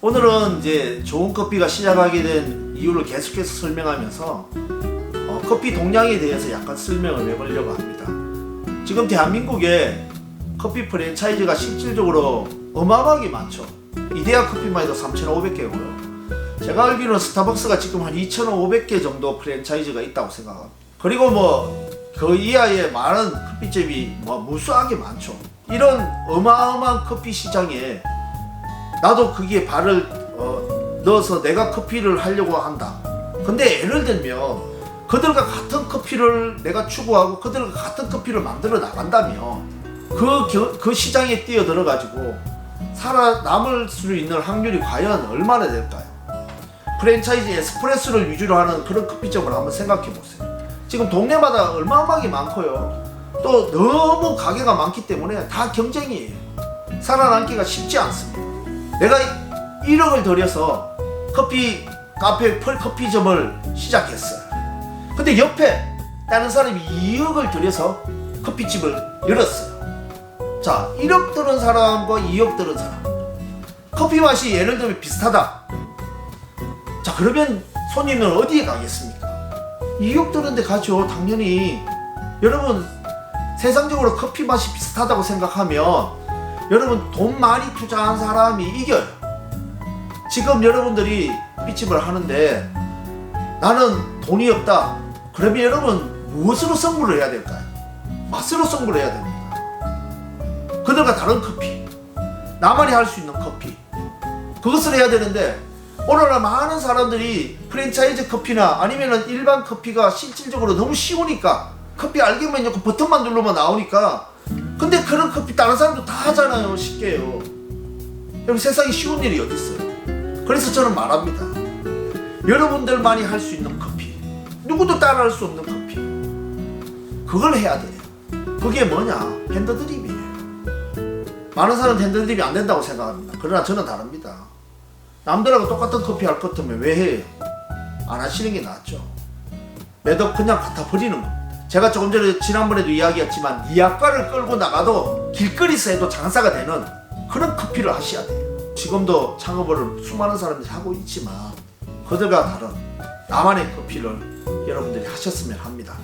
오늘은 이제 좋은 커피가 시작하게 된 이유를 계속해서 설명하면서 어, 커피 동량에 대해서 약간 설명을 해보려고 합니다. 지금 대한민국에 커피 프랜차이즈가 실질적으로 어마어마하게 많죠. 이데아 커피만 해도 3,500개고요. 제가 알기로는 스타벅스가 지금 한 2,500개 정도 프랜차이즈가 있다고 생각합니다. 그리고 뭐 그 이하의 많은 커피집이 뭐 무수하게 많죠. 이런 어마어마한 커피 시장에 나도 거기에 발을 어, 넣어서 내가 커피를 하려고 한다. 근데 예를 들면 그들과 같은 커피를 내가 추구하고 그들과 같은 커피를 만들어 나간다면 그, 겨- 그 시장에 뛰어들어 가지고 살아남을 수 있는 확률이 과연 얼마나 될까요? 프랜차이즈 에스프레소를 위주로 하는 그런 커피점을 한번 생각해 보세요. 지금 동네마다 얼마만하게 많고요. 또 너무 가게가 많기 때문에 다 경쟁이에요. 살아남기가 쉽지 않습니다. 내가 1억을 들여서 커피 카페 펄 커피점을 시작했어요. 근데 옆에 다른 사람이 2억을 들여서 커피집을 열었어요. 자, 1억 들은 사람과 2억 들은 사람. 커피 맛이 예를 들면 비슷하다. 자, 그러면 손님은 어디에 가겠습니까? 2억 드는데 가죠. 당연히. 여러분, 세상적으로 커피 맛이 비슷하다고 생각하면 여러분 돈 많이 투자한 사람이 이겨요. 지금 여러분들이 커피집을 하는데 나는 돈이 없다. 그러면 여러분 무엇으로 승부를 해야 될까요? 맛으로 승부를 해야 됩니다. 그들과 다른 커피, 나만이 할 수 있는 커피, 그것을 해야 되는데 오늘날 많은 사람들이 프랜차이즈 커피나 아니면은 일반 커피가 실질적으로 너무 쉬우니까 커피 알기만 있고 버튼만 누르면 나오니까 그런 커피 다른 사람도 다 하잖아요. 쉽게요. 여러분 세상에 쉬운 일이 어디 있어요? 그래서 저는 말합니다. 여러분들만이 할 수 있는 커피 누구도 따라할 수 없는 커피 그걸 해야 돼요 그게 뭐냐? 핸드드립이에요. 많은 사람은 핸드드립이 안 된다고 생각합니다. 그러나 저는 다릅니다. 남들하고 똑같은 커피 할 것 같으면 왜 해요? 안 하시는 게 낫죠. 매덕 그냥 갖다 버리는 겁니다. 제가 조금 전에 지난번에도 이야기했지만 니아과를 끌고 나가도 길거리에서 해도 장사가 되는 그런 커피를 하셔야 돼요. 지금도 창업을 수많은 사람들이 하고 있지만 그들과 다른 나만의 커피를 여러분들이 하셨으면 합니다.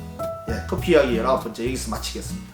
예, 커피 이야기 19번째 여기서 마치겠습니다.